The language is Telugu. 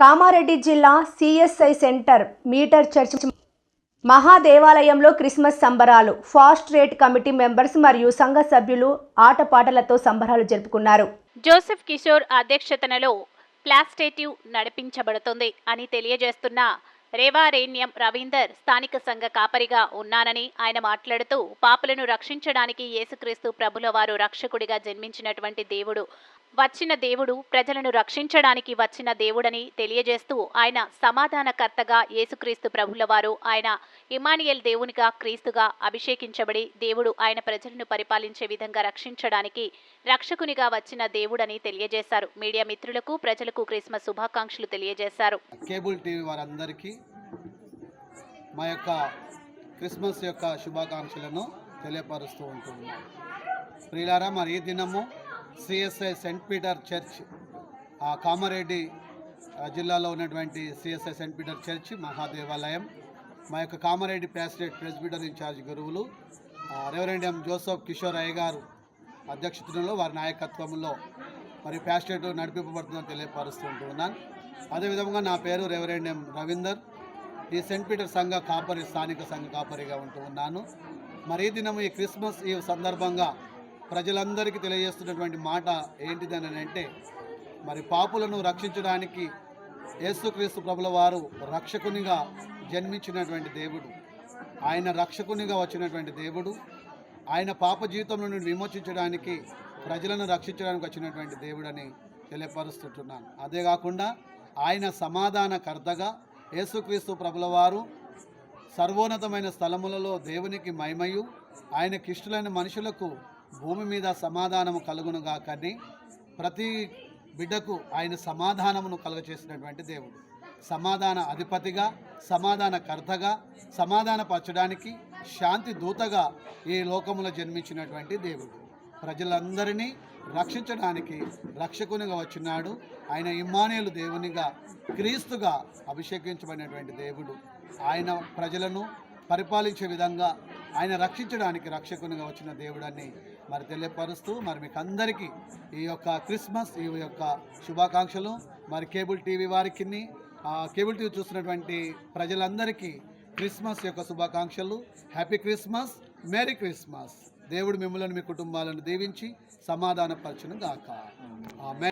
కామారెడ్డి జిల్లా సిఎస్ఐ సెంటర్ మీటర్ చర్చ్ మహాదేవాలయంలో క్రిస్మస్ సంబరాలు ఫాస్ట్ రేట్ కమిటీ మెంబర్స్ మరియు సంఘ సభ్యులు ఆటపాటలతో సంబరాలు జరుపుకున్నారు. జోసెఫ్ కిషోర్ అధ్యక్షతనలో ప్లాస్టేటివ్ నడిపించబడుతుంది అని తెలియజేస్తున్న రేవారేణ్యం రవీందర్ స్థానిక సంఘ కాపరిగా ఉన్నానని ఆయన మాట్లాడుతూ పాపలను రక్షించడానికి యేసుక్రీస్తు ప్రభుల వారు రక్షకుడిగా జన్మించినటువంటి దేవుడు వచ్చిన దేవుడు ప్రజలను రక్షించడానికి వచ్చిన దేవుడని తెలియజేస్తూ ఆయన సమాధానకర్తగా యేసుక్రీస్తు ప్రభుల వారు ఆయన ఇమానియల్ దేవునిగా క్రీస్తుగా అభిషేకించబడి దేవుడు ఆయన ప్రజలను పరిపాలించే విధంగా రక్షించడానికి రక్షకునిగా వచ్చిన దేవుడని తెలియజేశారు. మీడియా మిత్రులకు ప్రజలకు క్రిస్మస్ శుభాకాంక్షలు తెలియజేశారు. కేబుల్ టీవీ వారందరికీ మా యొక్క క్రిస్మస్ యొక్క శుభాకాంక్షలను తెలియపరుస్తూ ఉంటూ ప్రియులారా మరి ఈ దినము సిఎస్ఐ సెంట్ పీటర్ చర్చ్ ఆ కామారెడ్డి ఆ, జిల్లాలో ఉన్నటువంటి సిఎస్ఐ సెంట్ పీటర్ చర్చ్ మహాదేవాలయం మా యొక్క Kamareddy pastorate presbyter in charge గురువులు రెవరెండ్ ఎం జోసఫ్ కిషోర్ అయ్య గారు అధ్యక్షతలో వారి నాయకత్వంలో మరి ప్యాస్టేట్ నడిపింపబడుతుందని తెలియపరుస్తూ ఉంటూ ఉన్నాను. అదేవిధంగా నా పేరు రెవరెండ్ ఎం రవీందర్. ఈ సెంట్ పీటర్ సంఘ కాపరి స్థానిక సంఘ కాపరిగా ఉంటూ ఉన్నాను. మరి ఈ దినం ఈ క్రిస్మస్ ఈ సందర్భంగా ప్రజలందరికీ తెలియజేస్తున్నటువంటి మాట ఏంటిదని అంటే మరి పాపులను రక్షించడానికి యేసుక్రీస్తు ప్రభుల వారు రక్షకునిగా జన్మించినటువంటి దేవుడు. ఆయన రక్షకునిగా వచ్చినటువంటి దేవుడు. ఆయన పాప జీవితంలో నుండి విమోచించడానికి ప్రజలను రక్షించడానికి వచ్చినటువంటి దేవుడని తెలియపరుస్తుంటున్నాను. అదే కాకుండా ఆయన సమాధానకర్తగా యేసుక్రీస్తు ప్రభుల వారు సర్వోన్నతమైన స్థలములలో దేవునికి మైమయు ఆయన ఇష్టలైన మనుషులకు భూమి మీద సమాధానము కలుగునుగాకని ప్రతి బిడ్డకు ఆయన సమాధానమును కలుగచేసినటువంటి దేవుడు. సమాధాన అధిపతిగా సమాధాన కర్తగా సమాధానపరచడానికి శాంతి దూతగా ఈ లోకములో జన్మించినటువంటి దేవుడు. ప్రజలందరినీ రక్షించడానికి రక్షకునిగా వచ్చినాడు. ఆయన ఇమ్మానేలు దేవునిగా క్రీస్తుగా అభిషేకించబడినటువంటి దేవుడు. ఆయన ప్రజలను పరిపాలించే విధంగా ఆయన రక్షించడానికి రక్షకునిగా వచ్చిన దేవుడని మరి తెలియపరుస్తూ మరి మీకు అందరికీ ఈ యొక్క క్రిస్మస్ ఈ యొక్క శుభాకాంక్షలు. మరి కేబుల్ టీవీ వారికి కేబుల్ టీవీ చూసినటువంటి ప్రజలందరికీ క్రిస్మస్ యొక్క శుభాకాంక్షలు. Happy Christmas merry Christmas. దేవుడు మిమ్మల్ని మీ కుటుంబాలను దీవించి సమాధానపరచును గాక. ఆమె